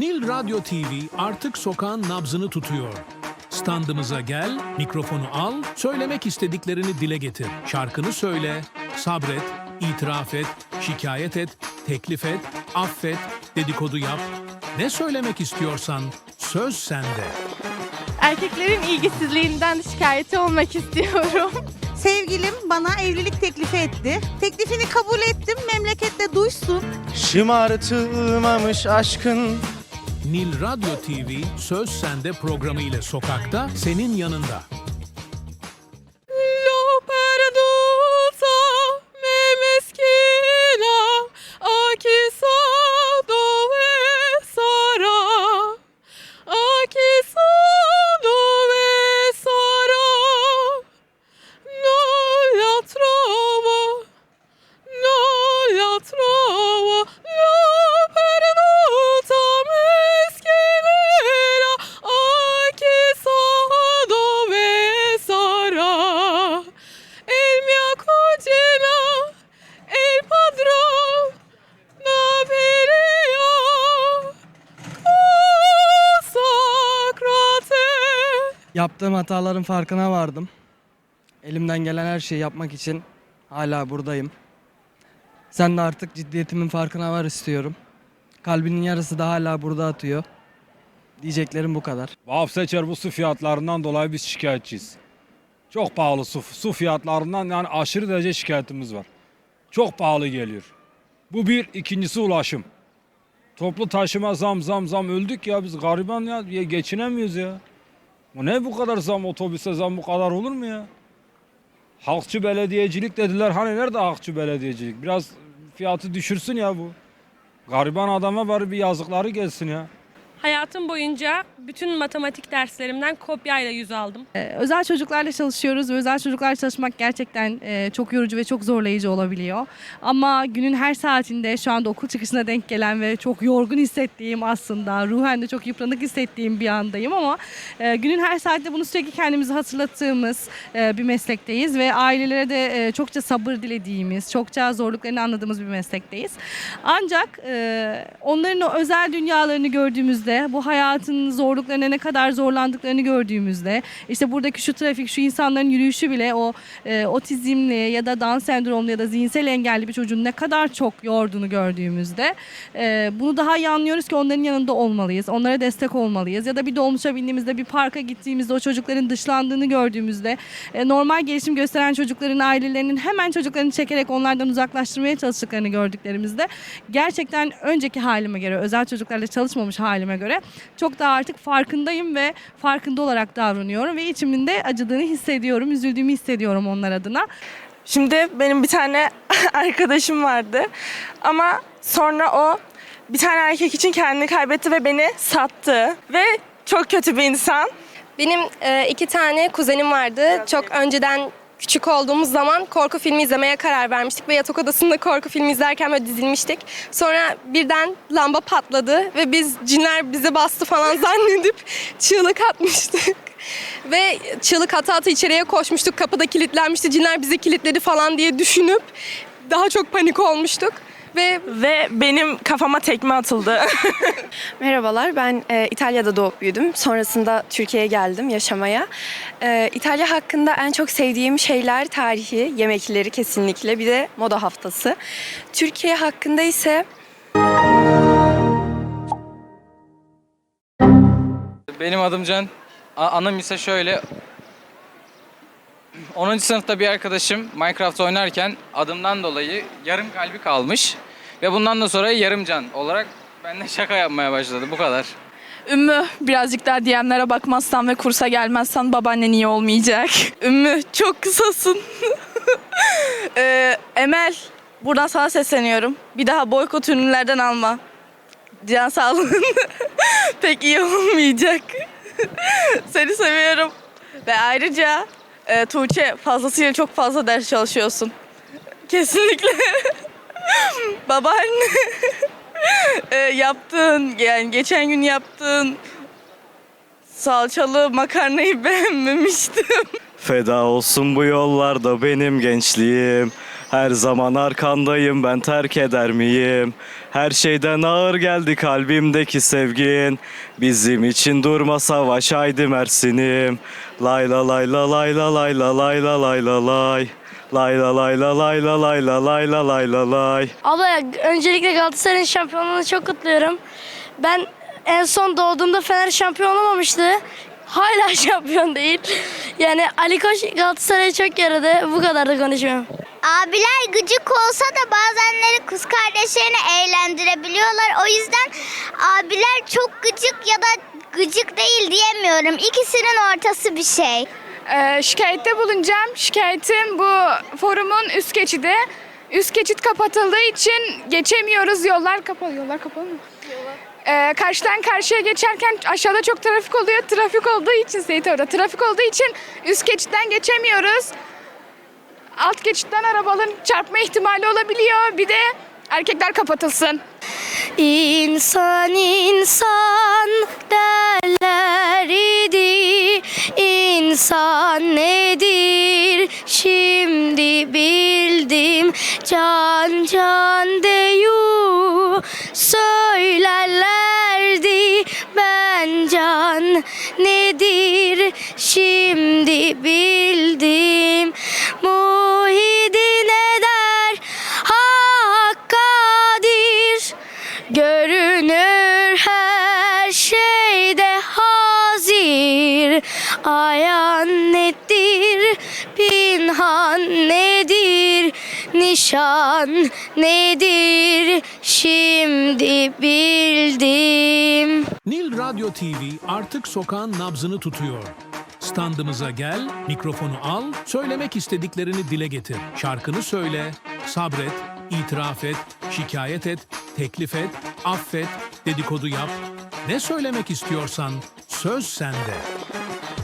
Nil Radyo TV artık sokağın nabzını tutuyor. Standımıza gel, mikrofonu al, söylemek istediklerini dile getir. Şarkını söyle, sabret, itiraf et, şikayet et, teklif et, affet, dedikodu yap. Ne söylemek istiyorsan söz sende. Erkeklerin ilgisizliğinden şikayetçi olmak istiyorum. Sevgilim bana evlilik teklifi etti. Teklifini kabul ettim. Memlekette duysun. Şımartılmamış aşkın Nil Radyo TV Söz Sende programı ile sokakta senin yanında. Yaptığım hataların farkına vardım. Elimden gelen her şeyi yapmak için hala buradayım. Sen de artık ciddiyetimin farkına var istiyorum. Kalbinin yarısı da hala burada atıyor. Diyeceklerim bu kadar. Vahap Seçer bu su fiyatlarından dolayı biz şikayetçiyiz. Çok pahalı su, su fiyatlarından yani aşırı derece şikayetimiz var. Çok pahalı geliyor. Bu bir, ikincisi ulaşım. Toplu taşıma zam zam zam öldük ya biz gariban ya, ya geçinemiyoruz ya. Bu ne bu kadar zam otobüse zam bu kadar olur mu ya? Halkçı belediyecilik dediler hani nerede halkçı belediyecilik? Biraz fiyatı düşürsün ya bu. Gariban adama bari bir yazıkları gelsin ya. Hayatım boyunca bütün matematik derslerimden kopyayla yüz aldım. Ee, Özel çocuklarla çalışıyoruz özel çocuklarla çalışmak gerçekten e, çok yorucu ve çok zorlayıcı olabiliyor. Ama günün her saatinde şu anda okul çıkışına denk gelen ve çok yorgun hissettiğim aslında ruhen de çok yıpranık hissettiğim bir andayım ama e, günün her saatte bunu sürekli kendimize hatırlattığımız e, bir meslekteyiz ve ailelere de e, çokça sabır dilediğimiz, çokça zorluklarını anladığımız bir meslekteyiz. Ancak e, onların o özel dünyalarını gördüğümüzde, bu hayatın zorluklarına ne kadar zorlandıklarını gördüğümüzde, işte buradaki şu trafik, şu insanların yürüyüşü bile o e, otizmli ya da Down sendromlu ya da zihinsel engelli bir çocuğun ne kadar çok yorduğunu gördüğümüzde e, bunu daha iyi anlıyoruz ki onların yanında olmalıyız. Onlara destek olmalıyız. Ya da bir dolmuşa bindiğimizde, bir parka gittiğimizde o çocukların dışlandığını gördüğümüzde e, normal gelişim gösteren çocukların ailelerinin hemen çocuklarını çekerek onlardan uzaklaştırmaya çalıştıklarını gördüklerimizde gerçekten önceki halime göre, özel çocuklarla çalışmamış halime göre çok daha artık farkındayım ve farkında olarak davranıyorum ve içimin de acıdığını hissediyorum, üzüldüğümü hissediyorum onlar adına. Şimdi benim bir tane arkadaşım vardı ama sonra o bir tane erkek için kendini kaybetti ve beni sattı ve çok kötü bir insan. Benim e, iki tane kuzenim vardı. Çok önceden küçük olduğumuz zaman korku filmi izlemeye karar vermiştik ve yatak odasında korku filmi izlerken böyle dizilmiştik. Sonra birden lamba patladı ve biz cinler bizi bastı falan zannedip çığlık atmıştık. Ve çığlık ata ata içeriye koşmuştuk. Kapıda kilitlenmişti. Cinler bizi kilitledi falan diye düşünüp daha çok panik olmuştuk. Ve Ve benim kafama tekme atıldı. Merhabalar, ben e, İtalya'da doğup büyüdüm. Sonrasında Türkiye'ye geldim yaşamaya. E, İtalya hakkında en çok sevdiğim şeyler tarihi, yemekleri kesinlikle, bir de moda haftası. Türkiye hakkında ise Benim adım Can. A- Anım ise şöyle. 10. sınıfta bir arkadaşım Minecraft oynarken adımdan dolayı yarım kalbi kalmış. Ve bundan da sonra yarım can olarak benimle şaka yapmaya başladı. Bu kadar. Ümmü birazcık daha DM'lere bakmazsan ve kursa gelmezsen babaannen iyi olmayacak. Ümmü çok kısasın. Ee, Emel buradan sana sesleniyorum. Bir daha boykot ürünlerden alma. Can sağlığın pek iyi olmayacak. Seni seviyorum. Ve ayrıca e, Tuğçe fazlasıyla çok fazla ders çalışıyorsun. Kesinlikle. Babaanne e, yaptığın yani geçen gün yaptığın salçalı makarnayı beğenmemiştim. Feda olsun bu yollarda benim gençliğim. Her zaman arkandayım ben terk eder miyim? Her şeyden ağır geldi kalbimdeki sevgin. Bizim için durma savaş haydi Mersin'im. Lay la lay la lay la lay la lay la lay la lay. Lay la lay la lay la lay la lay la lay la lay. Abla öncelikle Galatasaray'ın şampiyonluğunu çok kutluyorum. Ben en son doğduğumda Fener şampiyon olamamıştı. Hala şampiyon değil. Yani Ali Koç Galatasaray'a çok yaradı. Bu kadar da konuşuyorum. Abiler gıcık olsa da bazenleri kız kardeşlerini eğlendirebiliyorlar. O yüzden abiler çok gıcık ya da gıcık değil diyemiyorum. İkisinin ortası bir şey. Ee, şikayette bulunacağım. Şikayetim bu forumun üst geçidi. Üst geçit kapatıldığı için geçemiyoruz. Yollar kapalı. Yollar kapalı mı? Ee, karşıdan karşıya geçerken aşağıda çok trafik oluyor. Trafik olduğu için Seyit orada. Trafik olduğu için üst geçitten geçemiyoruz. Alt geçitten arabaların çarpma ihtimali olabiliyor. Bir de erkekler kapatılsın. İnsan insan derler idi. İnsan nedir? Şimdi bildim. Can can deyu söylerlerdi. Ben can nedir? Şimdi bildim Görünür her şeyde hazir Ayan nedir, pinhan nedir Nişan nedir, şimdi bildim Nil Radyo TV artık sokağın nabzını tutuyor. Standımıza gel, mikrofonu al, söylemek istediklerini dile getir. Şarkını söyle, sabret, itiraf et, şikayet et, teklif et, affet, dedikodu yap. Ne söylemek istiyorsan söz sende.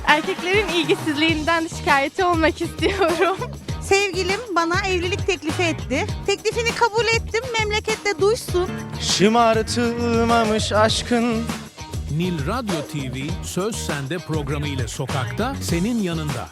Erkeklerin ilgisizliğinden şikayetçi olmak istiyorum. Sevgilim bana evlilik teklifi etti. Teklifini kabul ettim. Memlekette duysun. Şımartılmamış aşkın Nil Radyo TV Söz Sende programı ile sokakta senin yanında.